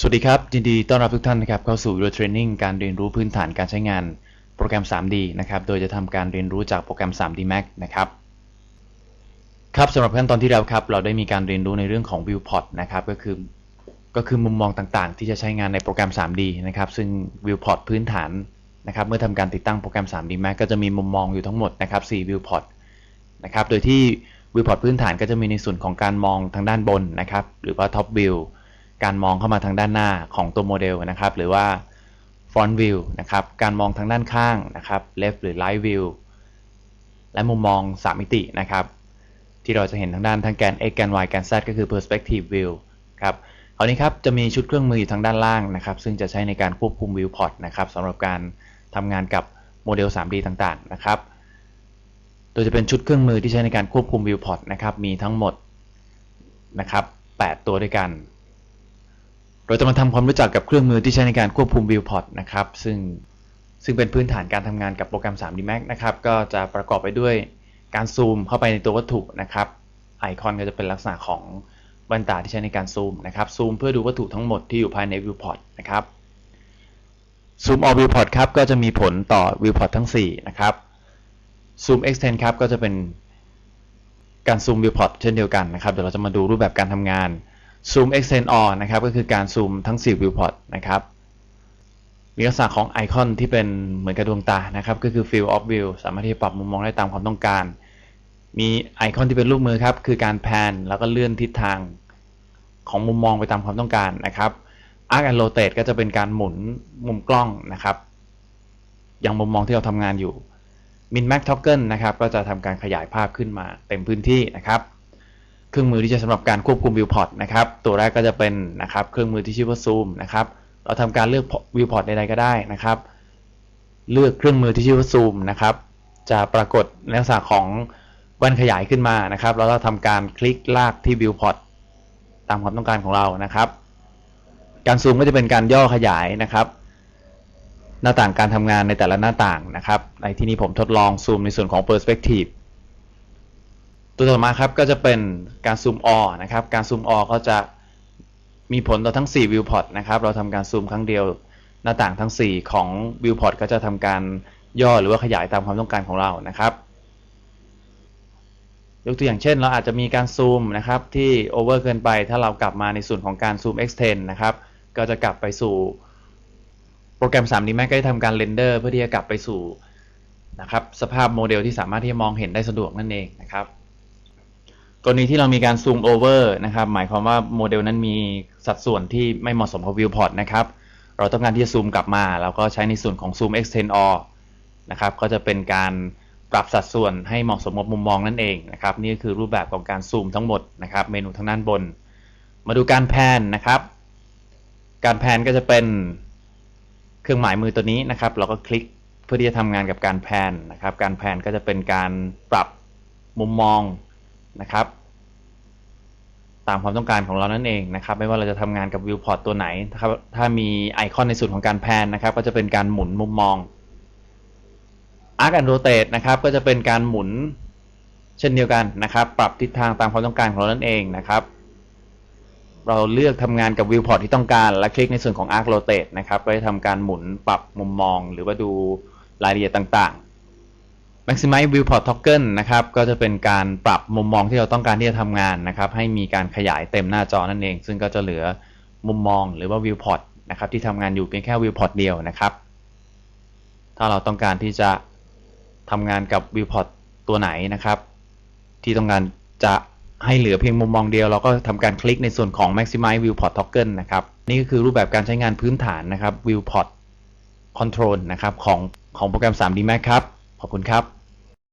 สวัสดีครับ ยินดีต้อนรับทุกท่านนะครับเข้าสู่ Real Training การเรียนรู้พื้นฐานการใช้งานโปรแกรม 3D นะครับ โดยจะทำการเรียนรู้จากโปรแกรม 3D Max นะครับ ครับสำหรับขั้นตอนที่แล้วครับ เราได้มีการเรียนรู้ในเรื่องของ Viewport นะครับ ก็คือ ก็คือมุมมองต่างๆ ที่จะใช้งานในโปรแกรม 3D นะครับ ซึ่ง Viewport พื้นฐานนะครับ เมื่อทำการติดตั้งโปรแกรม 3D Max ก็จะมีมุมมองอยู่ทั้งหมดนะครับ4 Viewport นะครับ โดยที่ Viewport พื้นฐานก็จะมีในส่วนของการมองทางด้านบนนะครับ หรือว่า Top View การมองเข้ามาทางด้านหน้าของตัวโมเดลนะครับ หรือว่า Front View นะครับ การมองทางด้านข้างนะครับ Left หรือ Right View และมุมมอง 3 มิตินะครับ ที่เราจะเห็นทางด้านทั้งแกน x แกน y แกน z ก็คือ perspective view ครับคราวนี้ครับจะมีชุดเครื่องมืออยู่ทางด้านล่างนะครับ ซึ่งจะใช้ในการควบคุม viewport นะครับสำหรับการทำงานกับโมเดล 3D ต่างๆนะครับโดยจะเป็นชุดเครื่องมือที่ใช้ในการควบคุม viewport นะครับมีทั้งหมดนะครับ8ตัวด้วยกัน เราจะมาทำความรู้จักกับเครื่องมือที่ใช้ในการควบคุม viewport นะครับ ซึ่งซึ่งเป็นพื้นฐานการทำงานกับโปรแกรม 3D Max นะครับ ก็จะประกอบไปด้วยการซูมเข้าไปในตัววัตถุนะครับ ไอคอนก็จะเป็นลักษณะของแว่นตาที่ใช้ในการซูมนะครับ ซูมเพื่อดูวัตถุทั้งหมดที่อยู่ภายใน viewport นะครับ ซูม all viewport ครับ ก็จะมีผลต่อ viewport ทั้ง 4 นะครับ ซูม extend ครับ ก็จะเป็นการซูม viewport เช่นเดียวกันนะครับ เดี๋ยวเราจะมาดูรูปแบบการทำงาน ซูม extend all นะครับ ก็คือการซูมทั้ง 4 viewport นะครับ มีลักษณะของไอคอนที่เป็นเหมือนกับดวงตานะครับ ก็คือ field of view สามารถที่จะปรับมุมมองได้ตามความต้องการ มีไอคอนที่เป็นรูปมือครับ คือการแพนแล้วก็เลื่อนทิศทางของมุมมองไปตามความต้องการนะครับ arc and rotate ก็จะเป็นการหมุนมุมกล้องนะครับอย่างมุมมองที่เราทำงานอยู่ min max toggle นะครับ ก็จะทำการขยายภาพขึ้นมาเต็มพื้นที่นะครับ เครื่องมือที่จะสำหรับการควบคุม viewport นะครับ ตัวแรกก็จะเป็นนะครับเครื่องมือที่ชื่อว่า zoom นะครับเราทำการเลือก viewport ใดๆก็ได้นะครับ เลือกเครื่องมือที่ชื่อว่า zoom นะครับ จะปรากฏในลักษณะของแว่นขยายขึ้นมานะครับ แล้วเราทำการคลิกลากที่ viewport ตามความต้องการของเรานะครับ การซูมก็จะเป็นการย่อขยายนะครับ หน้าต่างการทำงานในแต่ละหน้าต่างนะครับ ในที่นี้ผมทดลองซูมในส่วนของ perspective ตัวต่อมาครับก็จะเป็นการซูม all นะครับ การซูม all ก็จะมีผลต่อทั้ง 4 viewport นะครับ เราทำการซูมครั้งเดียวหน้าต่างทั้ง 4 ของ viewport ก็จะทำการย่อหรือว่าขยายตามความต้องการของเรานะครับ ยกตัวอย่างเช่น เราอาจจะมีการซูมนะครับที่ over เกินไป ถ้าเรากลับมาในส่วนของการซูม extend นะครับ ก็จะกลับไปสู่โปรแกรม 3D Max ก็จะทำการเรนเดอร์เพื่อที่จะกลับไปสู่นะครับสภาพโมเดลที่สามารถที่จะมองเห็นได้สะดวกนั่นเองนะครับ กรณีที่เรามีการซูมโอเวอร์นะครับ หมายความว่าโมเดลนั้นมีสัดส่วนที่ไม่เหมาะสมกับ viewport นะครับ เราต้องการที่จะซูมกลับมา เราก็ใช้ในส่วนของ zoom extend all นะครับ ก็จะเป็นการปรับสัดส่วนให้เหมาะสมกับมุมมองนั่นเองนะครับ นี่ก็คือรูปแบบของการซูมทั้งหมดนะครับ เมนูทางด้านบน มาดูการแพนนะครับ การแพนก็จะเป็นเครื่องหมายมือตัวนี้นะครับ เราก็คลิกเพื่อที่จะทำงานกับการแพนนะครับ การแพนก็จะเป็นการปรับมุมมอง นะครับ ตามความต้องการของเรานั่นเองนะครับ ไม่ว่าเราจะทำงานกับวิวพอร์ตตัวไหนนะครับถ้ามีไอคอนในส่วนของการแพนนะครับ ก็จะเป็นการหมุนมุมมอง Arc and Rotate นะครับก็จะเป็นการหมุนเช่นเดียวกันนะครับ ปรับทิศทางตามความต้องการของเรานั่นเองนะครับ เราเลือกทำงานกับวิวพอร์ตที่ต้องการ และคลิกในส่วนของ Arc Rotate นะครับ ก็จะทำการหมุนปรับมุมมอง หรือว่าดูรายละเอียดต่าง Maximize Viewport Toggle นะครับ ก็จะเป็นการปรับมุมมองที่เราต้องการที่จะทำงานนะครับ ให้มีการขยายเต็มหน้าจอนั่นเอง ซึ่งก็จะเหลือมุมมองหรือว่า Viewport นะครับ ที่ทำงานอยู่เพียงแค่ Viewport เดียวนะครับ ถ้าเราต้องการที่จะทำงานกับ Viewport ตัวไหนนะครับ ที่ต้องการจะให้เหลือเพียงมุมมองเดียว เราก็ทำการคลิกในส่วนของ Maximize Viewport Toggle นะครับ นี่ก็คือรูปแบบการใช้งานพื้นฐานนะครับ Viewport Control นะครับของของโปรแกรม 3D Max ครับ ขอบคุณครับ